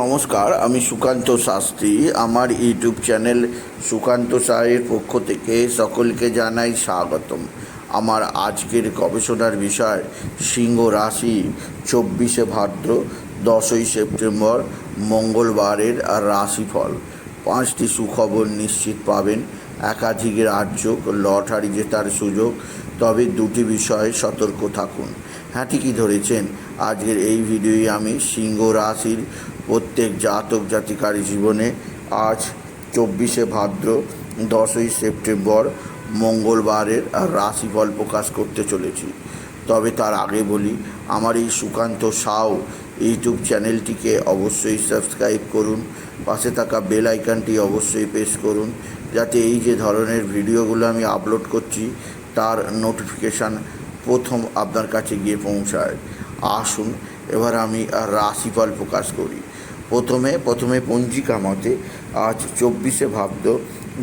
নমস্কার, আমি সুকান্ত শাস্ত্রী। আমার ইউটিউব চ্যানেল সুকান্ত সাহের পক্ষ থেকে সকলকে জানাই স্বাগতম। আমার আজকের গবেষণার বিষয়, সিংহ রাশি, চব্বিশে ভাদ্র, দশই সেপ্টেম্বর, মঙ্গলবারের রাশিফল। পাঁচটি সুখবর নিশ্চিত পাবেন। একাধিক রাজ্য লটারি জেতার সুযোগ। তবে দুটি বিষয়ে সতর্ক থাকুন। হ্যাঁ ঠিকই ধরেছেন। আজকের এই ভিডিওয়ে আমি সিংহ রাশির প্রত্যেক জাতক জাতিকার জীবনে আজ চব্বিশে ভাদ্র, দশই সেপ্টেম্বর মঙ্গলবারের রাশিফল প্রকাশ করতে চলেছি। তবে তার আগে বলি, আমার এই সুকান্ত সাউ ইউটিউব চ্যানেলটিকে অবশ্যই সাবস্ক্রাইব করুন, পাশে থাকা বেল আইকনটি অবশ্যই প্রেস করুন, যাতে এই যে ধরনের ভিডিওগুলো আমি আপলোড করছি, তার নোটিফিকেশান প্রথম আপনার কাছে গিয়ে পৌঁছায়। আসুন, এবার আমি রাশিফল প্রকাশ করি। প্রথমে প্রথমে পঞ্জিকা মতে আজ চব্বিশে ভাদ্র,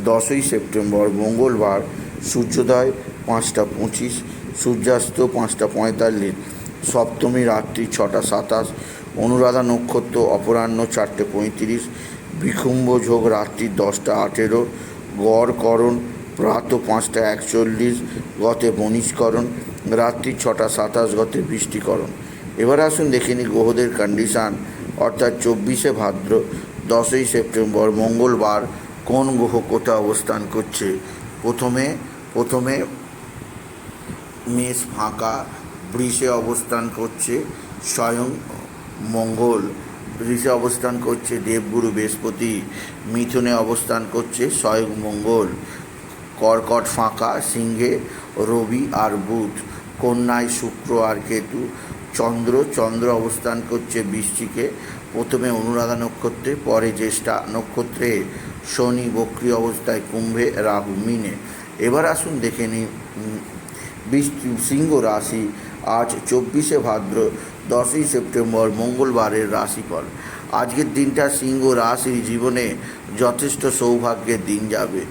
দশই সেপ্টেম্বর, মঙ্গলবার, সূর্যোদয় পাঁচটা পঁচিশ, সূর্যাস্ত পাঁচটা পঁয়তাল্লিশ, সপ্তমী রাত্রি ছটা সাতাশ, অনুরাধা নক্ষত্র অপরাহ্ন চারটে পঁয়ত্রিশ বিকুম্ভ যোগ রাত্রি দশটা আঠেরো গড়করণ প্রাত পাঁচটা একচল্লিশ, গতে বনিষ্করণ রাত্রি ছটা সাতাশ, গতে বৃষ্টিকরণ। এবার আসুন দেখে নিই গ্রহদের কন্ডিশান অর্থাৎ চব্বিশে ভাদ্র, দশই সেপ্টেম্বর, মঙ্গলবার কোন গ্রহ কোথায় অবস্থান করছে? প্রথমে প্রথমে মেষ ফাঁকা, বৃষে অবস্থান করছে স্বয়ং মঙ্গল, বৃষে অবস্থান করছে দেবগুরু বৃহস্পতি, মিথুনে অবস্থান করছে স্বয়ং মঙ্গল, কর্কট ফাঁকা, সিংহে রবি আর বুধ, কন্যায় শুক্র আর কেতু চন্দ্র চন্দ্র অবস্থান করছে বৃষ্টিকে। প্রথমে অনুরাধা নক্ষত্রে, পরে জ্যেষ্ঠা নক্ষত্রে, শনি বক্রি অবস্থায়, কুম্ভে, রাহু, মিনে। এবার আসুন দেখে নিই সিংহ রাশি, আজ চব্বিশে ভাদ্র, দশই সেপ্টেম্বর, মঙ্গলবারের রাশিফল। আজকের দিনটা সিংহ রাশির জীবনে যথেষ্ট সৌভাগ্যের দিন যাবে।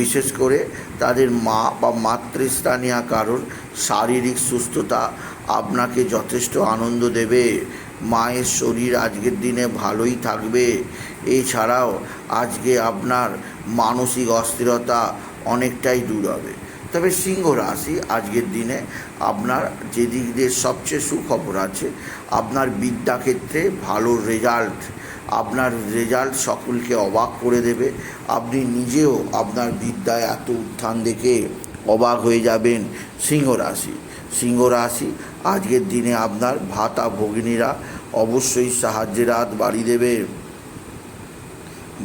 বিশেষ করে তাদের মা বা মাতৃস্থানীয় কারোর শারীরিক সুস্থতা আপনাকে যথেষ্ট আনন্দ দেবে। মায়ের শরীর আজকের দিনে ভালোই থাকবে। এছাড়াও আজকে আপনার মানসিক অস্থিরতা অনেকটাই দূর হবে। তবে সিংহ রাশি আজকের দিনে আপনার যে দিক দিয়ে সবচেয়ে সুখবর আছে, আপনার বিদ্যাক্ষেত্রে ভালো রেজাল্ট আপনার রেজাল্ট সকলকে অবাক করে দেবে। আপনি নিজেও আপনার বিদ্যায় এত উত্থান দেখে অবাক হয়ে যাবেন সিংহ রাশি। সিংহ রাশি, আজকের দিনে আপনার ভাতা ভগিনীরা অবশ্যই সাহায্যের হাত বাড়ি দেবে।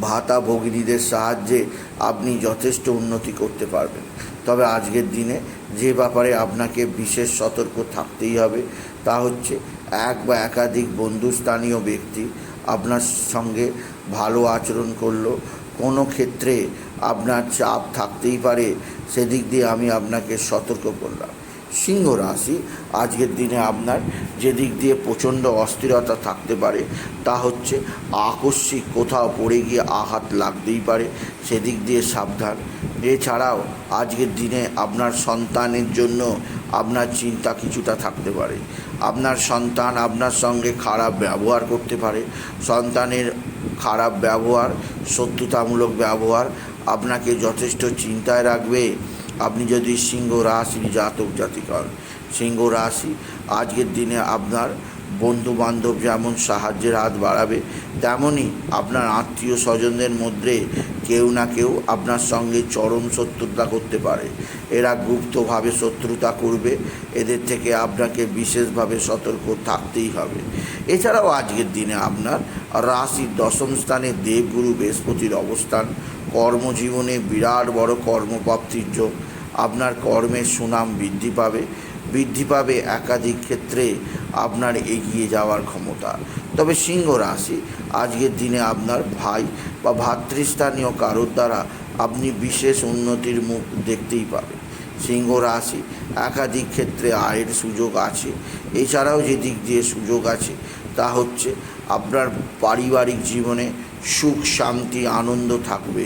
ভাতা ভগিনীদের সাহায্যে আপনি যথেষ্ট উন্নতি করতে পারবেন। তবে আজকের দিনে যে ব্যাপারে আপনাকে বিশেষ সতর্ক থাকতেই হবে, তা হচ্ছে এক বা একাধিক বন্ধুস্থানীয় ব্যক্তি আপনার সঙ্গে ভালো আচরণ করল। কোনো ক্ষেত্রে আপনার চাপ থাকতেই পারে। সেদিক দিয়ে আমি আপনাকে সতর্ক করলাম। সিংহ রাশি, আজকের দিনে আপনার যেদিক দিয়ে প্রচণ্ড অস্থিরতা থাকতে পারে, তা হচ্ছে আকস্মিক কোথাও পড়ে গিয়ে আঘাত লাগতেই পারে, সেদিক দিয়ে সাবধান। এছাড়াও আজকের দিনে আপনার সন্তানের জন্য আপনার চিন্তা কিছুটা থাকতে পারে। আপনার সন্তান আপনার সঙ্গে খারাপ ব্যবহার করতে পারে। সন্তানের খারাপ ব্যবহার, শত্রুতামূলক ব্যবহার আপনাকে যথেষ্ট চিন্তায় রাখবে। আপনি যদি সিংহ রাশির জাতক জাতিকর, সিংহ রাশি আজকের দিনে আপনার বন্ধু বান্ধব যেমন সাহায্যের হাত বাড়াবে তেমনই আপনার আত্মীয় স্বজনদের মধ্যে কেউ না কেউ আপনার সঙ্গে চরম শত্রুতা করতে পারে। এরা গুপ্তভাবে শত্রুতা করবে, এদের থেকে আপনাকে বিশেষভাবে সতর্ক থাকতেই হবে। এছাড়াও আজকের দিনে আপনার রাশির দশম স্থানে দেবগুরু বৃহস্পতির অবস্থান কর্মজীবনে বিরাট বড় কর্মপ্রাপ্তির যোগ। আপনার কর্মের সুনাম বৃদ্ধি পাবে। বৃদ্ধি পাবে একাধিক ক্ষেত্রে আপনার এগিয়ে যাওয়ার ক্ষমতা। তবে সিংহ রাশি, আজকের দিনে আপনার ভাই বা ভাতৃস্থানীয় কারোর দ্বারা আপনি বিশেষ উন্নতির মুখ দেখতেই পাবেন। সিংহ রাশি, একাধিক ক্ষেত্রে আয়ের সুযোগ আছে। এছাড়াও যে দিক দিয়ে সুযোগ আছে, তা হচ্ছে আপনার পারিবারিক জীবনে সুখ, শান্তি, আনন্দ থাকবে।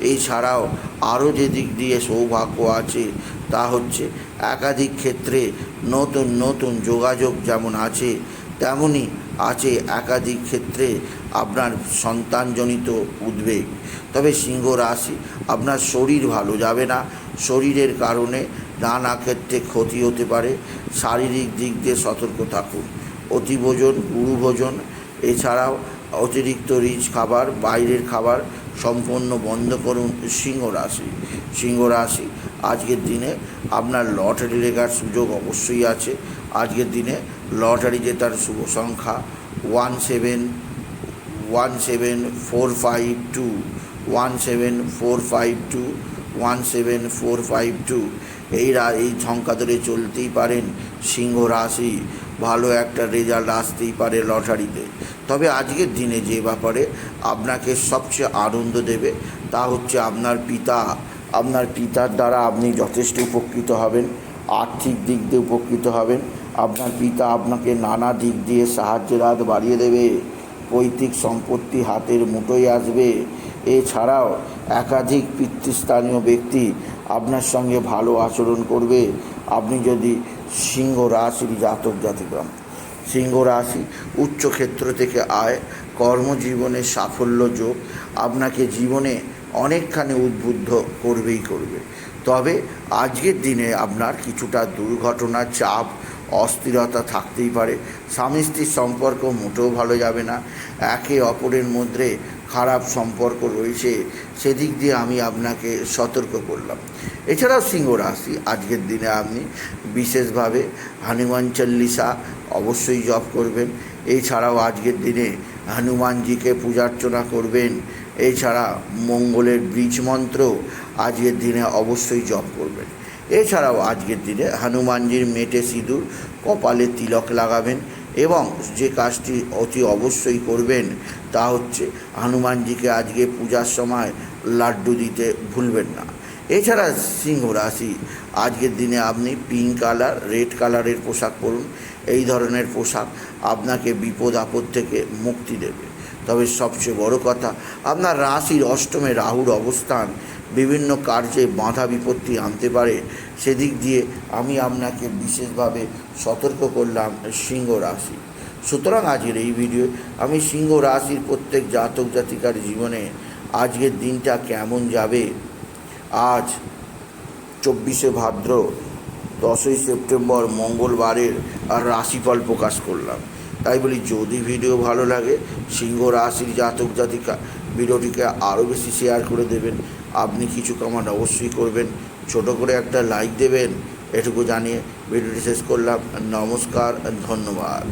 এছাড়াও আরও যে দিক দিয়ে সৌভাগ্য আছে, তা হচ্ছে একাধিক ক্ষেত্রে নতুন নতুন যোগাযোগ যেমন আছে তেমনই আছে একাধিক ক্ষেত্রে আপনার সন্তানজনিত উদ্বেগ। তবে সিংহ রাশি আপনার শরীর ভালো যাবে না। শরীরের কারণে নানা ক্ষেত্রে ক্ষতি হতে পারে। শারীরিক দিক দিয়ে সতর্ক থাকুন। অতিভোজন, গুরুভোজন, এছাড়াও অতিরিক্ত রিচ খাবার, বাইরের খাবার সম্পূর্ণ বন্ধ করুন সিংহ রাশি। সিংহ রাশি, আজকের দিনে আপনার লটারি লেখার সুযোগ অবশ্যই আছে। আজকের দিনে লটারি জেতার শুভ সংখ্যা one seven one seven four five two one seven four five two one seven four five two এই এই সংখ্যা ধরে চলতেই পারেন সিংহ রাশি। ভালো একটা রেজাল্ট আসতেই পারে লটারিতে। তবে আজকের দিনে যে ব্যাপারে আপনাকে সবচেয়ে আনন্দ দেবে, তা হচ্ছে আপনার পিতা। আপনার পিতার দ্বারা আপনি যথেষ্ট উপকৃত হবেন, আর্থিক দিক দিয়ে উপকৃত হবেন। আপনার পিতা আপনাকে নানা দিক দিয়ে সাহায্যের হাত বাড়িয়ে দেবে। পৈতৃক সম্পত্তি হাতের মুঠোয় আসবে। এছাড়াও একাধিক পিতৃস্থানীয় ব্যক্তি আপনার সঙ্গে ভালো আচরণ করবে। আপনি যদি সিংহ রাশির জাতক জাতিকা সিংহ রাশি উচ্চ ক্ষেত্র থেকে আয়, কর্মজীবনে সাফল্য যোগ আপনাকে জীবনে অনেকখানি উদ্বুদ্ধ করবেই করবে। তবে আজকের দিনে আপনার কিছুটা দুর্ঘটনা চাপ, অস্থিরতা থাকতেই পারে। স্বামী স্ত্রীর সম্পর্ক মোটেও ভালো যাবে না। একে অপরের মধ্যে খারাপ সম্পর্ক রয়েছে, সেদিক দিয়ে আমি আপনাকে সতর্ক করলাম। এছাড়াও সিংহ রাশি, আজকের দিনে আপনি বিশেষভাবে হনুমান চল্লিশা অবশ্যই জপ করবেন। এছাড়াও আজকের দিনে হনুমানজিকে পূজার্চনা করবেন। এছাড়া মঙ্গলের বীজ মন্ত্র আজকের দিনে অবশ্যই জপ করবেন। এছাড়াও আজকের দিনে হনুমানজির মেটে সিঁদুর কপালে তিলক লাগাবেন এবং যে কাজটি অতি অবশ্যই করবেন তা হচ্ছে হনুমানজিকে আজকে পূজার সময় লাড্ডু দিতে ভুলবেন না। এছাড়া সিংহ রাশি আজকের দিনে আপনি পিঙ্ক কালার, রেড কালারের পোশাক পরুন। এই ধরনের পোশাক আপনাকে বিপদ আপদ থেকে মুক্তি দেবে। তবে সবচেয়ে বড় কথা, আপনার রাশির অষ্টমে রাহুর অবস্থান বিভিন্ন কার্যে বাধা বিপত্তি আনতে পারে। সেদিক দিয়ে আমি আপনাকে বিশেষভাবে সতর্ক করলাম সিংহ রাশি। সুতরাং আজকের এই ভিডিও আমি সিংহ রাশির প্রত্যেক জাতক জাতিকার জীবনে আজকের দিনটা কেমন যাবে? আজ চব্বিশে ভাদ্র দশই সেপ্টেম্বর মঙ্গলবারের আর রাশিফল প্রকাশ করলাম। তাই বলি, যদি ভিডিও ভালো লাগে, সিংহ রাশির জাতক জাতিকা ভিডিওটিকে আরও বেশি শেয়ার করে দেবেন। আপনি কিছু কমেন্ট অবশ্যই করবেন। ছোট করে একটা লাইক দেবেন। এটুকু জানিয়ে ভিডিওটি শেষ করলাম। নমস্কার, ধন্যবাদ।